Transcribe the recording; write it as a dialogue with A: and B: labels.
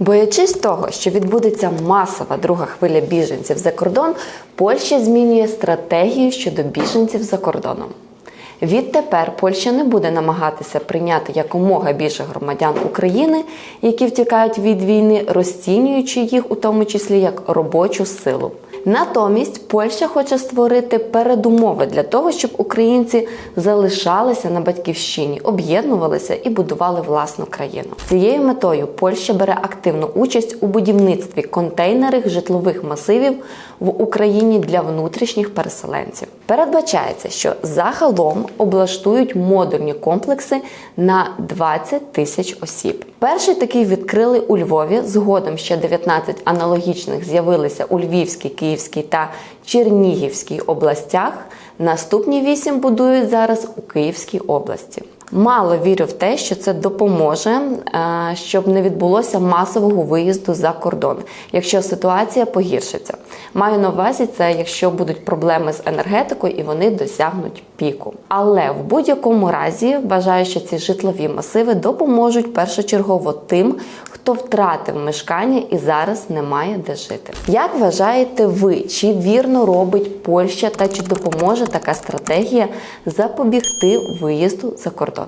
A: Боячись того, що відбудеться масова друга хвиля біженців за кордон, Польща змінює стратегію щодо біженців за кордоном. Відтепер Польща не буде намагатися прийняти якомога більше громадян України, які втікають від війни, розцінюючи їх у тому числі як робочу силу. Натомість Польща хоче створити передумови для того, щоб українці залишалися на батьківщині, об'єднувалися і будували власну країну. Цією метою Польща бере активну участь у будівництві контейнерних житлових масивів в Україні для внутрішніх переселенців. Передбачається, що загалом облаштують модульні комплекси на 20 тисяч осіб. Перший такий відкрили у Львові. Згодом ще 19 аналогічних з'явилися у Львівській, Київській та Чернігівській областях. Наступні вісім будують зараз у Київській області. Мало вірю в те, що це допоможе, е, щоб не відбулося масового виїзду за кордон, якщо ситуація погіршиться. Маю на увазі це, якщо будуть проблеми з енергетикою і вони досягнуть піку. Але в будь-якому разі вважаю, що ці житлові масиви допоможуть першочергово тим, хто втратив мешкання і зараз не має де жити. Як вважаєте ви, чи вірно робить Польща та чи допоможе така стратегія запобігти виїзду за кордон?